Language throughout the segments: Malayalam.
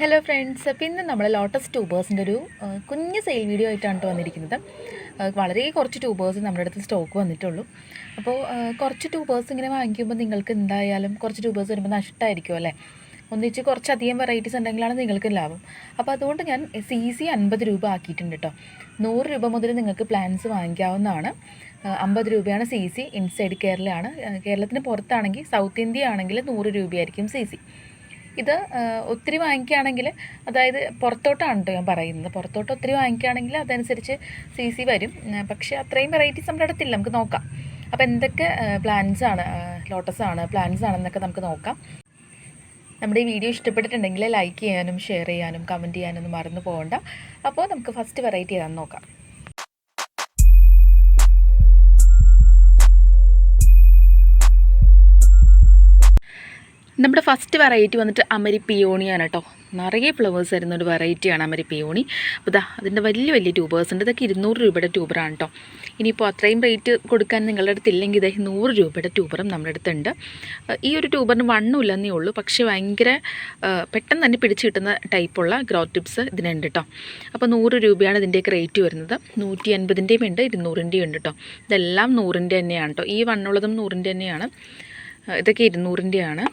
ഹലോ ഫ്രണ്ട്സ് ഇന്ന് നമ്മൾ ലോട്ടസ് ട്യൂബേഴ്സിന്റെ ഒരു കുഞ്ഞ് സെയിൽ വീഡിയോ ആയിട്ടാണ് ട്ടോ വന്നിരിക്കുന്നത്. വളരെ കുറച്ച് ട്യൂബേഴ്സ് നമ്മുടെ അടുത്ത് സ്റ്റോക്ക് വന്നിട്ടുള്ളൂ. അപ്പോൾ കുറച്ച് ട്യൂബേഴ്സ് ഇങ്ങനെ വാങ്ങിക്കുമ്പോൾ നിങ്ങൾക്ക് എന്തായാലും കുറച്ച് ട്യൂബേഴ്സ് വരുമ്പോൾ നഷ്ടമായിരിക്കും അല്ലേ? ഒന്നിച്ച് കുറച്ചധികം വെറൈറ്റീസ് ഉണ്ടെങ്കിലാണ് നിങ്ങൾക്ക് ലാഭം. അപ്പോൾ അതുകൊണ്ട് ഞാൻ സി സി അൻപത് രൂപ ആക്കിയിട്ടുണ്ട് കേട്ടോ നൂറ് രൂപ മുതൽ നിങ്ങൾക്ക് പ്ലാൻസ് വാങ്ങിക്കാവുന്നതാണ്. അമ്പത് രൂപയാണ് സി സി ഇൻസൈഡ് കേരളയാണ് കേരളത്തിന് പുറത്താണെങ്കിൽ സൗത്ത് ഇന്ത്യ ആണെങ്കിൽ നൂറ് രൂപയായിരിക്കും സി സി ഇത് ഒത്തിരി വാങ്ങിക്കുകയാണെങ്കിൽ അതായത് പുറത്തോട്ടാണ് കേട്ടോ ഞാൻ പറയുന്നത്. പുറത്തോട്ട് ഒത്തിരി വാങ്ങിക്കുകയാണെങ്കിൽ അതനുസരിച്ച് സി സി വരും. പക്ഷേ അത്രയും വെറൈറ്റീസ് നമ്മുടെ അടുത്തില്ല നമുക്ക് നോക്കാം. അപ്പോൾ എന്തൊക്കെ പ്ലാൻസ് ആണ് ലോട്ടസ് ആണ് പ്ലാൻസ് ആണെന്നൊക്കെ നമുക്ക് നോക്കാം. നമ്മുടെ ഈ വീഡിയോ ഇഷ്ടപ്പെട്ടിട്ടുണ്ടെങ്കിൽ ലൈക്ക് ചെയ്യാനും ഷെയർ ചെയ്യാനും കമന്റ് ചെയ്യാനൊന്നും മറന്നു പോകണ്ട. അപ്പോൾ നമുക്ക് ഫസ്റ്റ് വെറൈറ്റി ഏതാണെന്ന് നോക്കാം. നമ്മുടെ ഫസ്റ്റ് വെറൈറ്റി വന്നിട്ട് അമരി പിയോണിയാണ് കേട്ടോ. നിറയെ ഫ്ലവേഴ്സ് വരുന്ന ഒരു വെറൈറ്റിയാണ് അമരി പിയോണി അപ്പോൾ ഇതാ അതിന്റെ വലിയ വലിയ ട്യൂബേഴ്സ് ഉണ്ട്. ഇതൊക്കെ ഇരുന്നൂറ് രൂപയുടെ ട്യൂബറാണ് കേട്ടോ. ഇനിയിപ്പോൾ അത്രയും റേറ്റ് കൊടുക്കാൻ നിങ്ങളുടെ അടുത്ത് ഇല്ലെങ്കിൽ ഇതായി നൂറ് രൂപയുടെ ട്യൂബറും നമ്മുടെ അടുത്തുണ്ട്. ഈ ഒരു ട്യൂബറിന് വണ്ണമില്ലെന്നേ ഉള്ളൂ. പക്ഷേ ഭയങ്കര പെട്ടെന്ന് തന്നെ പിടിച്ച് കിട്ടുന്ന ടൈപ്പുള്ള ഗ്രോ ടിപ്സ് ഇതിനുണ്ട് കേട്ടോ. അപ്പോൾ നൂറ് രൂപയാണ് ഇതിന്റെയൊക്കെ റേറ്റ് വരുന്നത്. നൂറ്റി അൻപതിന്റെയും ഉണ്ട് ഇരുന്നൂറിന്റെയും ഉണ്ട് കേട്ടോ. ഇതെല്ലാം നൂറിന്റെ തന്നെയാണ് കേട്ടോ. ഈ വണ്ണുള്ളതും നൂറിന്റെ തന്നെയാണ്. ഇതൊക്കെ ഇരുന്നൂറിന്റെയാണ്.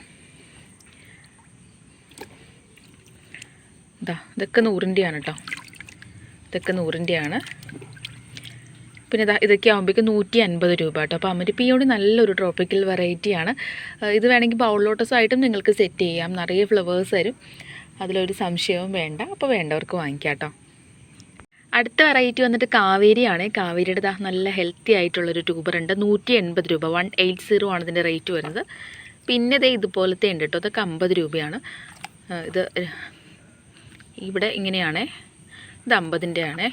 ഇതാ ഇതൊക്കെ നൂറിന്റെയാണ് കേട്ടോ ഇതൊക്കെ നൂറിന്റെയാണ് പിന്നെ ഇതാ ഇതൊക്കെ ആകുമ്പോഴേക്കും നൂറ്റി അൻപത് രൂപ കേട്ടോ അപ്പോൾ അമരിപ്പിയോട് നല്ലൊരു ട്രോപ്പിക്കൽ വെറൈറ്റിയാണ് ഇത് വേണമെങ്കിൽ ബൗൾ ലോട്ടസ് ആയിട്ടും നിങ്ങൾക്ക് സെറ്റ് ചെയ്യാം. നിറയെ ഫ്ലവേഴ്സ് വരും അതിലൊരു സംശയവും വേണ്ട. അപ്പോൾ വേണ്ടവർക്ക് വാങ്ങിക്കാം കേട്ടോ അടുത്ത വെറൈറ്റി വന്നിട്ട് കാവേരിയാണ്. കാവേരിയുടെ ദാ നല്ല ഹെൽത്തി ആയിട്ടുള്ളൊരു ട്യൂബർ ഉണ്ട്. നൂറ്റി എൺപത് രൂപ. വൺ എയ്റ്റ് സീറോ ആണ് ഇതിന്റെ റേറ്റ് വരുന്നത്. പിന്നെ ഇതേ ഇതുപോലത്തെ ഉണ്ട് കേട്ടോ ഇതൊക്കെ അമ്പത് രൂപയാണ്. ഇത് ഇവിടെ ഇങ്ങനെയാണ്. ഇത് അമ്പതിന്റെ ആണേ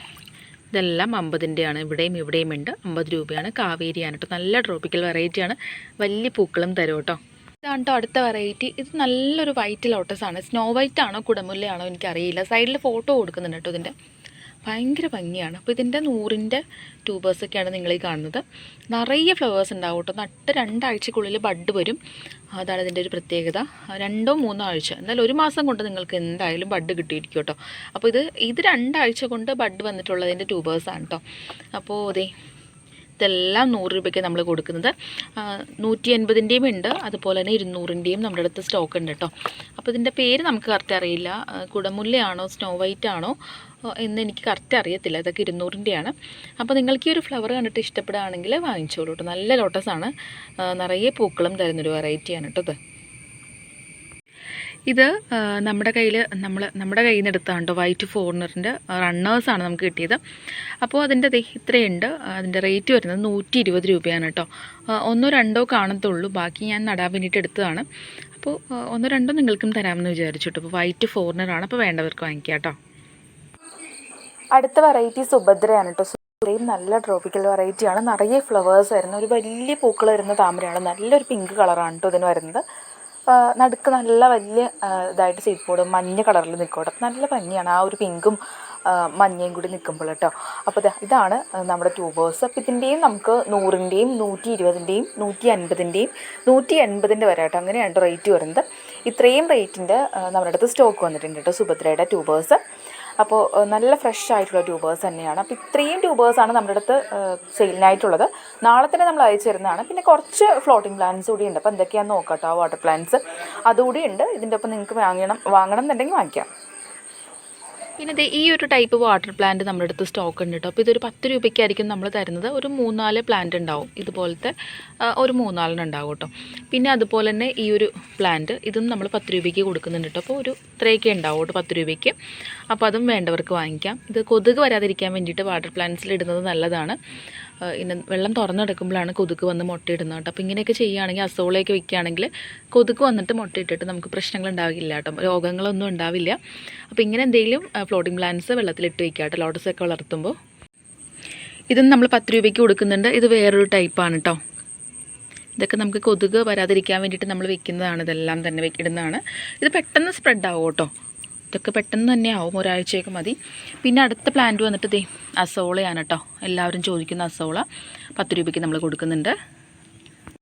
ഇതെല്ലാം അമ്പതിന്റെയാണ്. ഇവിടെയും ഇവിടെയും ഉണ്ട്. അമ്പത് രൂപയാണ്. കാവേരിയാണ് കേട്ടോ നല്ല ട്രോപ്പിക്കൽ വെറൈറ്റിയാണ് വലിയ പൂക്കളും തരും കേട്ടോ ഇതാണ് കേട്ടോ അടുത്ത വെറൈറ്റി ഇത് നല്ലൊരു വൈറ്റ് ലോട്ടസ് ആണ്. സ്നോ വൈറ്റ് ആണോ കുടമുല്ലയാണോ എനിക്കറിയില്ല. സൈഡിൽ ഫോട്ടോ കൊടുക്കുന്നുണ്ട് കേട്ടോ ഇതിന്റെ. ഭയങ്കര ഭംഗിയാണ്. അപ്പോൾ ഇതിന്റെ നൂറിന്റെ ട്യൂബേഴ്സൊക്കെയാണ് നിങ്ങൾ ഈ കാണുന്നത്. നിറയെ ഫ്ലവേഴ്സ് ഉണ്ടാവും കേട്ടോ നട്ട് രണ്ടാഴ്ചക്കുള്ളിൽ ബഡ് വരും. അതാണ് ഇതിന്റെ ഒരു പ്രത്യേകത. രണ്ടോ മൂന്നോ ആഴ്ച. എന്തായാലും ഒരു മാസം കൊണ്ട് നിങ്ങൾക്ക് എന്തായാലും ബഡ് കിട്ടിയിരിക്കും കേട്ടോ അപ്പോൾ ഇത് ഇത് രണ്ടാഴ്ച കൊണ്ട് ബഡ് വന്നിട്ടുള്ളതിന്റെ ട്യൂബേഴ്സാണ് കേട്ടോ അപ്പോൾ അതെ ഇതെല്ലാം നൂറ് രൂപയ്ക്ക് നമ്മൾ കൊടുക്കുന്നത്. നൂറ്റി എൺപതിന്റെയും ഉണ്ട്. അതുപോലെ തന്നെ ഇരുന്നൂറിന്റെയും നമ്മുടെ അടുത്ത് സ്റ്റോക്ക് ഉണ്ട് കേട്ടോ അപ്പോൾ ഇതിന്റെ പേര് നമുക്ക് കറക്റ്റ് അറിയില്ല. കുടമുല്ലയാണോ സ്നോ വൈറ്റ് ആണോ? എന്ന് എനിക്ക് കറക്റ്റ് അറിയത്തില്ല. ഇതൊക്കെ ഇരുന്നൂറിന്റെയാണ് അപ്പോൾ നിങ്ങൾക്ക് ഈ ഒരു ഫ്ലവർ കണ്ടിട്ട് ഇഷ്ടപ്പെടുകയാണെങ്കിൽ വാങ്ങിച്ചോളൂ കേട്ടോ നല്ല ലോട്ടസാണ് നിറയെ പൂക്കളും തരുന്നൊരു വെറൈറ്റിയാണ് കേട്ടോ ഇത്. ഇത് നമ്മുടെ കയ്യിൽ നമ്മൾ നമ്മുടെ കയ്യിൽ നിന്ന് എടുത്താണ് കേട്ടോ വൈറ്റ് ഫോറിനറിന്റെ റണ്ണേഴ്സാണ് നമുക്ക് കിട്ടിയത്. അപ്പോൾ അതിന്റെ ഇത്രയുണ്ട്. അതിന്റെ റേറ്റ് വരുന്നത് നൂറ്റി ഇരുപത് രൂപയാണ് കേട്ടോ. ഒന്നോ രണ്ടോ കാണത്തുള്ളൂ. ബാക്കി ഞാൻ നടാൻ വേണ്ടിയിട്ട് എടുത്തതാണ്. അപ്പോൾ ഒന്നോ രണ്ടോ നിങ്ങൾക്കും തരാമെന്ന് വിചാരിച്ചിട്ടു. അപ്പോൾ വൈറ്റ് ഫോറിനറാണ് അപ്പോൾ വേണ്ടവർക്ക് വാങ്ങിക്കാം കേട്ടോ. അടുത്ത വെറൈറ്റി സുഭദ്രയാണ് കേട്ടോ. സുഭദ്രയും നല്ല ട്രോപ്പിക്കൽ വെറൈറ്റിയാണ് നിറയെ ഫ്ലവേഴ്സ് വരുന്ന ഒരു വലിയ പൂക്കൾ വരുന്ന താമരയാണ്. നല്ലൊരു പിങ്ക് കളറാണ് കേട്ടോ ഇതിന് വരുന്നത്. നടുക്ക് നല്ല വലിയ ഇതായിട്ട് സീറ്റ് പോടും മഞ്ഞ കളറിൽ നിൽക്കോട്ടെ നല്ല ഭംഗിയാണ് ആ ഒരു പിങ്കും മഞ്ഞയും കൂടി നിൽക്കുമ്പോൾ കേട്ടോ അപ്പോൾ ഇതാണ് നമ്മുടെ ട്യൂബേഴ്സ് അപ്പോൾ ഇതിന്റെയും നമുക്ക് നൂറിന്റെയും നൂറ്റി ഇരുപതിന്റെയും നൂറ്റി അൻപതിന്റെയും നൂറ്റി എൺപതിന്റെ വരെ കേട്ടോ അങ്ങനെയാണ് റേറ്റ് വരുന്നത്. ഇത്രയും റേറ്റിന്റെ നമ്മുടെ അടുത്ത് സ്റ്റോക്ക് വന്നിട്ടുണ്ട് കേട്ടോ സുഭദ്രയുടെ ട്യൂബേഴ്സ് അപ്പോൾ നല്ല ഫ്രഷ് ആയിട്ടുള്ള ട്യൂബേഴ്സ് തന്നെയാണ്. അപ്പോൾ ഇത്രയും ട്യൂബേഴ്സാണ് നമ്മുടെ അടുത്ത് സെയിലിനായിട്ടുള്ളത് നാളെ തന്നെ നമ്മൾ അയച്ചു തരുന്നതാണ്. പിന്നെ കുറച്ച് ഫ്ലോട്ടിംഗ് പ്ലാന്റ്സ് കൂടി ഉണ്ട്. അപ്പോൾ എന്തൊക്കെയാണെന്ന് നോക്കാം കേട്ടോ. വാട്ടർ പ്ലാന്റ്സ് അതുകൂടി ഉണ്ട്. ഇതിന്റെ ഒപ്പം നിങ്ങൾക്ക് വാങ്ങണം വാങ്ങണം എന്നുണ്ടെങ്കിൽ വാങ്ങിക്കാം. പിന്നെ ദേ ഈ ഒരു ടൈപ്പ് വാട്ടർ പ്ലാന്റ് നമ്മുടെ അടുത്ത് സ്റ്റോക്ക് ഉണ്ട് കേട്ടോ അപ്പോൾ ഇതൊരു പത്ത് രൂപയ്ക്കായിരിക്കും നമ്മൾ തരുന്നത്. ഒരു മൂന്നാൽ പ്ലാന്റ് ഉണ്ടാവും. ഇതുപോലത്തെ ഒരു മൂന്നാലെണ്ണം ഉണ്ടാവും കേട്ടോ പിന്നെ അതുപോലെ തന്നെ ഈ ഒരു പ്ലാന്റ് ഇതും നമ്മൾ പത്ത് രൂപയ്ക്ക് കൊടുക്കുന്നുണ്ട് കേട്ടോ അപ്പോൾ ഒരു ഇത്രയൊക്കെ ഉണ്ടാവും കേട്ടോ പത്ത് രൂപയ്ക്ക്. അപ്പോൾ അതും വേണ്ടവർക്ക് വാങ്ങിക്കാം. ഇത് കൊതുക് വരാതിരിക്കാൻ വേണ്ടിയിട്ട് വാട്ടർ പ്ലാന്റ്സിൽ ഇടുന്നത് നല്ലതാണ്. ഇന്ന് വെള്ളം തുറന്നെടുക്കുമ്പോഴാണ് കൊതുക് വന്ന് മുട്ടയിടുന്നത് കേട്ടോ. അപ്പോൾ ഇങ്ങനെയൊക്കെ ചെയ്യുകയാണെങ്കിൽ അസോളയൊക്കെ വെക്കുകയാണെങ്കിൽ കൊതുക് വന്നിട്ട് മുട്ടയിട്ടിട്ട് നമുക്ക് പ്രശ്നങ്ങൾ ഉണ്ടാവില്ല കേട്ടോ. രോഗങ്ങളൊന്നും ഉണ്ടാവില്ല. അപ്പോൾ ഇങ്ങനെ എന്തെങ്കിലും ഫ്ലോട്ടിംഗ് പ്ലാന്റ്സ് വെള്ളത്തിലിട്ട് വയ്ക്കുക കേട്ടോ. ലോട്ടസൊക്കെ വളർത്തുമ്പോൾ. ഇതും നമ്മൾ പത്ത് രൂപയ്ക്ക് കൊടുക്കുന്നുണ്ട്. ഇത് വേറൊരു ടൈപ്പാണ് കേട്ടോ. ഇതൊക്കെ നമുക്ക് കൊതുക് വരാതിരിക്കാൻ വേണ്ടിയിട്ട് നമ്മൾ വെക്കുന്നതാണ്. ഇതെല്ലാം തന്നെ വെക്കിടുന്നതാണ്. ഇത് പെട്ടെന്ന് സ്പ്രെഡ് ആവും കേട്ടോ. ഇതൊക്കെ പെട്ടെന്ന് തന്നെ ആവും ഒരാഴ്ചയൊക്കെ മതി. പിന്നെ അടുത്ത പ്ലാന്റ് വന്നിട്ട് ദേ അസോളയാണ് കേട്ടോ എല്ലാവരും ചോദിക്കുന്ന അസോള പത്ത് രൂപയ്ക്ക് നമ്മൾ കൊടുക്കുന്നുണ്ട്.